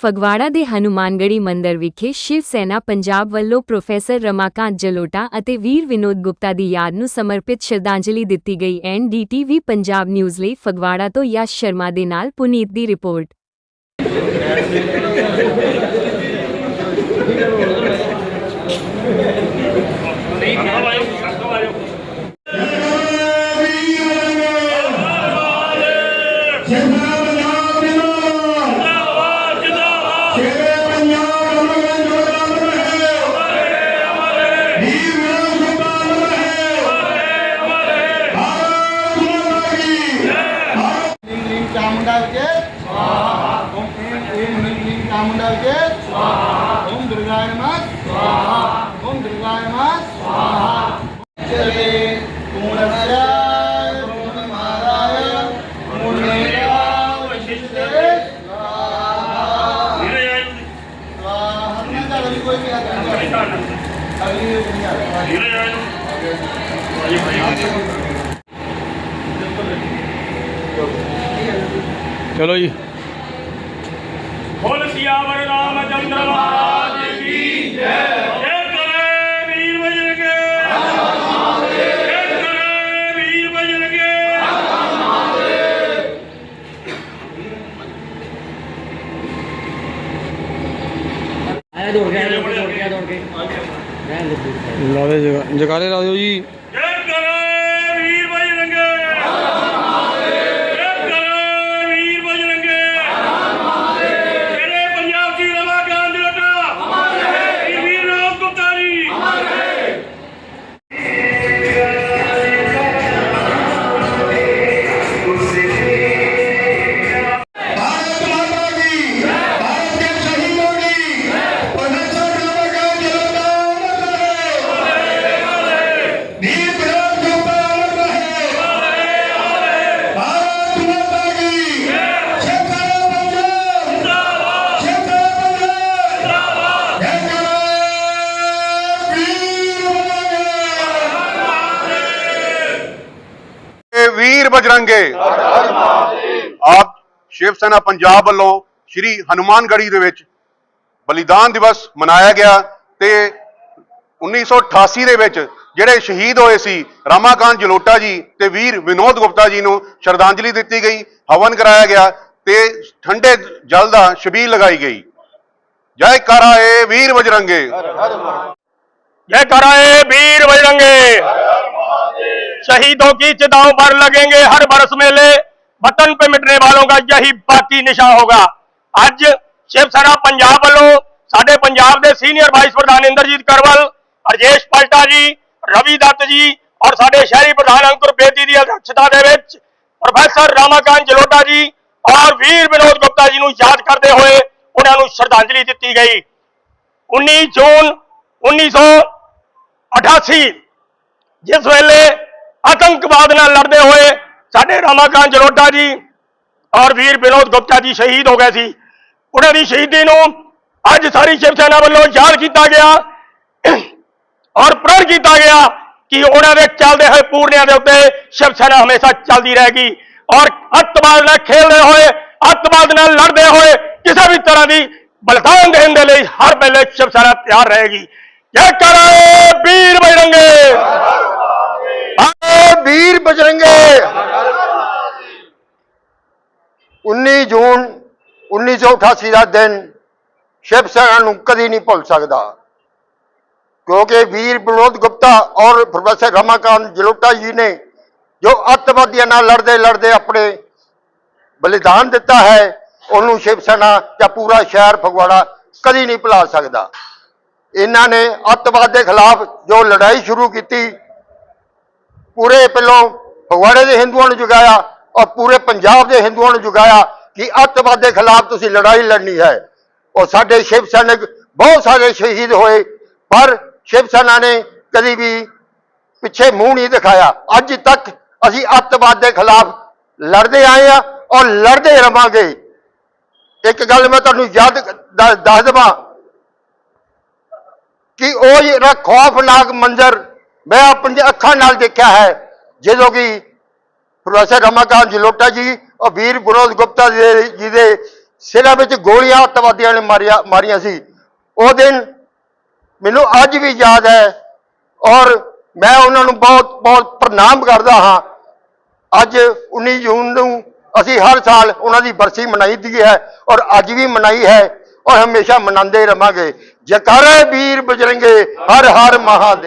ਫਗਵਾੜਾ ਦੇ ਹਨੂਮਾਨਗੜੀ ਮੰਦਿਰ ਵਿਖੇ ਸ਼ਿਵ ਸੈਨਾ ਪੰਜਾਬ ਵੱਲੋਂ ਪ੍ਰੋਫੈਸਰ ਰਮਾਕਾਂਤ ਜਲੋਟਾ ਅਤੇ ਵੀਰ ਵਿਨੋਦ ਗੁਪਤਾ ਦੀ ਯਾਦ ਨੂੰ ਸਮਰਪਿਤ ਸ਼ਰਧਾਂਜਲੀ ਦਿੱਤੀ ਗਈ। ਐਨਡੀਟੀਵੀ ਪੰਜਾਬ ਨਿਊਜ਼ ਲਈ ਫਗਵਾੜਾ ਤੋਂ ਯਸ਼ ਸ਼ਰਮਾ ਦੇ ਨਾਲ ਪੁਨੀਤ ਦੀ ਰਿਪੋਰਟ। स्वाहा ॐ ऐं ऐं ह्रीं क्लीं चामुण्डा विजय स्वाहा ॐ दुर्गाय नमः स्वाहा ॐ दुर्गाय नमः स्वाहा ਚਲੋ ਜੀ। ਬੋਲ ਸਿਆਵਰ ਰਾਮ ਚੰਦਰ ਮਹਾਰਾਜ ਕੀ ਜੈ? ਆਇਆ ਦੋ ਗਿਆ ਦੌੜ ਗਿਆ ਜਗਾ ਜਗਾਲੇ ਲਾ ਦਿਓ ਜੀ। ਕਰਾਂਗੇ। ਆਪ ਸ਼ਿਵ ਸੈਨਾ ਪੰਜਾਬ ਵੱਲੋਂ ਸ਼੍ਰੀ ਹਨੂਮਾਨਗੜੀ ਦੇ ਵਿੱਚ ਬਲੀਦਾਨ ਦਿਵਸ ਮਨਾਇਆ ਗਿਆ ਤੇ 1988 ਦੇ ਵਿੱਚ ਜਿਹੜੇ ਸ਼ਹੀਦ ਹੋਏ ਸੀ, ਰਾਮਾਕਾਂਤ ਜਲੋਟਾ ਜੀ ਤੇ ਵੀਰ ਵਿਨੋਦ ਗੁਪਤਾ ਜੀ ਨੂੰ ਸ਼ਰਧਾਂਜਲੀ ਦਿੱਤੀ ਗਈ, ਹਵਨ ਕਰਾਇਆ ਗਿਆ ਤੇ ਠੰਡੇ ਜਲ ਦਾ ਸ਼ਬੀਲ ਲਗਾਈ ਗਈ। ਜੈ ਕਰਾਏ ਵੀਰ ਬਜਰੰਗੇ। ਜੈ ਕਰਾਏ ਵੀਰ ਬਜਰੰਗੇ। शहीदों की चिताओं पर लगेंगे हर बरस मेले वतन पे मिटने वालों का यही बाकी निशान होगा ਅੱਜ ਸ਼ਿਵ ਸੈਨਾ ਪੰਜਾਬ ਵੱਲੋਂ ਸਾਡੇ ਪੰਜਾਬ ਦੇ ਸੀਨੀਅਰ ਵਾਈਸ ਪ੍ਰਧਾਨ ਇੰਦਰਜੀਤ ਕਰਵਲ ਅਰਜੇਸ਼ ਪਲਟਾ ਜੀ ਰਵੀ ਦੱਤ ਜੀ ਔਰ ਸਾਡੇ ਸ਼ਹਿਰੀ ਪ੍ਰਧਾਨ ਅੰਕੁਰ ਬੇਦੀ ਦੀ ਅਧਿਕਸ਼ਤਾ ਦੇ ਵਿੱਚ ਪ੍ਰੋਫੈਸਰ ਰਾਮਾਕਾਂਤ ਜਲੋਟਾ ਜੀ ਔਰ ਵੀਰ ਵਿਨੋਦ ਗੁਪਤਾ ਜੀ ਨੂੰ ਯਾਦ ਕਰਦੇ ਹੋਏ ਉਹਨਾਂ ਨੂੰ ਸ਼ਰਧਾਂਜਲੀ ਦਿੱਤੀ ਗਈ 19 ਜੂਨ 1988 ਜਿਸ ਵੇਲੇ ਆਤੰਕਵਾਦ ਨਾਲ ਲੜਦੇ ਹੋਏ ਸਾਡੇ ਰਾਮਾਕਾਂਤ ਜਲੋਟਾ ਜੀ ਔਰ ਵੀਰ ਵਿਨੋਦ ਗੁਪਤਾ ਜੀ ਸ਼ਹੀਦ ਹੋ ਗਏ ਸੀ। ਉਹਨਾਂ ਦੀ ਸ਼ਹੀਦੀ ਨੂੰ ਅੱਜ ਸਾਰੀ ਸ਼ਿਵ ਸੈਨਾ ਵੱਲੋਂ ਯਾਦ ਕੀਤਾ ਗਿਆ ਔਰ ਪ੍ਰਣ ਕੀਤਾ ਗਿਆ ਕਿ ਉਹਨਾਂ ਦੇ ਚੱਲਦੇ ਹੋਏ ਪੂਰਨਿਆਂ ਦੇ ਉੱਤੇ ਸ਼ਿਵ ਸੈਨਾ ਹਮੇਸ਼ਾ ਚੱਲਦੀ ਰਹੇਗੀ ਔਰ ਅੱਤਵਾਦ ਨਾਲ ਖੇਡਦੇ ਹੋਏ, ਅੱਤਵਾਦ ਨਾਲ ਲੜਦੇ ਹੋਏ ਕਿਸੇ ਵੀ ਤਰ੍ਹਾਂ ਦੀ ਬਲਿਦਾਨ ਦੇਣ ਦੇ ਲਈ ਹਰ ਵੇਲੇ ਸ਼ਿਵ ਸੈਨਾ ਤਿਆਰ ਰਹੇਗੀ। ਜੈ ਕਰੇ ਵੀਰ ਬਜਰੰਗੇ ਆਏ ਵੀਰ ਬਜਰੰਗੇ 19 ਜੂਨ 1988 ਦਾ ਦਿਨ ਸ਼ਿਵ ਸੈਨਾ ਨੂੰ ਕਦੀ ਨਹੀਂ ਭੁੱਲ ਸਕਦਾ। ਕਿਉਂਕਿ ਵੀਰ ਵਿਨੋਦ ਗੁਪਤਾ ਔਰ ਪ੍ਰੋਫੈਸਰ ਰਮਾਕਾਂਤ ਜਲੋਟਾ ਜੀ ਨੇ ਜੋ ਅੱਤਵਾਦੀਆਂ ਨਾਲ ਲੜਦੇ ਲੜਦੇ ਆਪਣੇ ਬਲੀਦਾਨ ਦਿੱਤਾ ਹੈ, ਉਹਨੂੰ ਸ਼ਿਵ ਸੈਨਾ ਜਾਂ ਪੂਰਾ ਸ਼ਹਿਰ ਫਗਵਾੜਾ ਕਦੀ ਨਹੀਂ ਭੁਲਾ ਸਕਦਾ। ਇਹਨਾਂ ਨੇ ਅੱਤਵਾਦ ਦੇ ਖਿਲਾਫ ਜੋ ਲੜਾਈ ਸ਼ੁਰੂ ਕੀਤੀ, ਪੂਰੇ ਪਹਿਲੋਂ ਫਗਵਾੜੇ ਦੇ ਹਿੰਦੂਆਂ ਨੂੰ ਜਗਾਇਆ ਔਰ ਪੂਰੇ ਪੰਜਾਬ ਦੇ ਹਿੰਦੂਆਂ ਨੂੰ ਜੁਗਾਇਆ ਕਿ ਅੱਤਵਾਦ ਦੇ ਖਿਲਾਫ ਤੁਸੀਂ ਲੜਾਈ ਲੜਨੀ ਹੈ। ਔਰ ਸਾਡੇ ਸ਼ਿਵ ਸੈਨਿਕ, ਬਹੁਤ ਸਾਰੇ ਸ਼ਹੀਦ ਹੋਏ, ਪਰ ਸ਼ਿਵ ਸੈਨਾ ਨੇ ਕਦੀ ਵੀ ਪਿੱਛੇ ਮੂੰਹ ਨਹੀਂ ਦਿਖਾਇਆ। ਅੱਜ ਤੱਕ ਅਸੀਂ ਅੱਤਵਾਦ ਦੇ ਖਿਲਾਫ ਲੜਦੇ ਆਏ ਆ ਔਰ ਲੜਦੇ ਰਵਾਂਗੇ। ਇੱਕ ਗੱਲ ਮੈਂ ਤੁਹਾਨੂੰ ਯਾਦ ਦ- ਦੱਸ ਦੇਵਾਂ ਕਿ ਉਹ ਜਿਹੜਾ ਖੌਫਨਾਕ ਮੰਜ਼ਰ ਮੈਂ ਆਪਣੀ ਅੱਖਾਂ ਨਾਲ ਦੇਖਿਆ ਹੈ, ਜਦੋਂ ਕਿ ਪ੍ਰੋਫੈਸਰ ਰਮਾਕਾਂਤ ਜਲੋਟਾ ਜੀ ਔਰ ਵੀਰ ਵਿਨੋਦ ਗੁਪਤਾ ਦੇ- ਜੀ ਦੇ ਸਿਰਾਂ ਵਿੱਚ ਗੋਲੀਆਂ ਅੱਤਵਾਦੀਆਂ ਨੇ ਮਾਰਿਆ, ਮਾਰੀਆਂ ਸੀ। ਉਹ ਦਿਨ ਮੈਨੂੰ ਅੱਜ ਵੀ ਯਾਦ ਹੈ ਔਰ ਮੈਂ ਉਹਨਾਂ ਨੂੰ ਬਹੁਤ ਬਹੁਤ ਪ੍ਰਣਾਮ ਕਰਦਾ ਹਾਂ। ਅੱਜ 19 ਜੂਨ ਨੂੰ ਅਸੀਂ ਹਰ ਸਾਲ ਉਹਨਾਂ ਦੀ ਬਰਸੀ ਮਨਾਈ ਦੀ ਹੈ ਔਰ ਅੱਜ ਵੀ ਮਨਾਈ ਹੈ ਔਰ ਹਮੇਸ਼ਾ ਮਨਾਉਂਦੇ ਰਵਾਂਗੇ। ਜਕਾਰੇ ਵੀਰ ਬਜਰੰਗੇ, ਹਰ ਹਰ ਮਹਾਦੇਵ।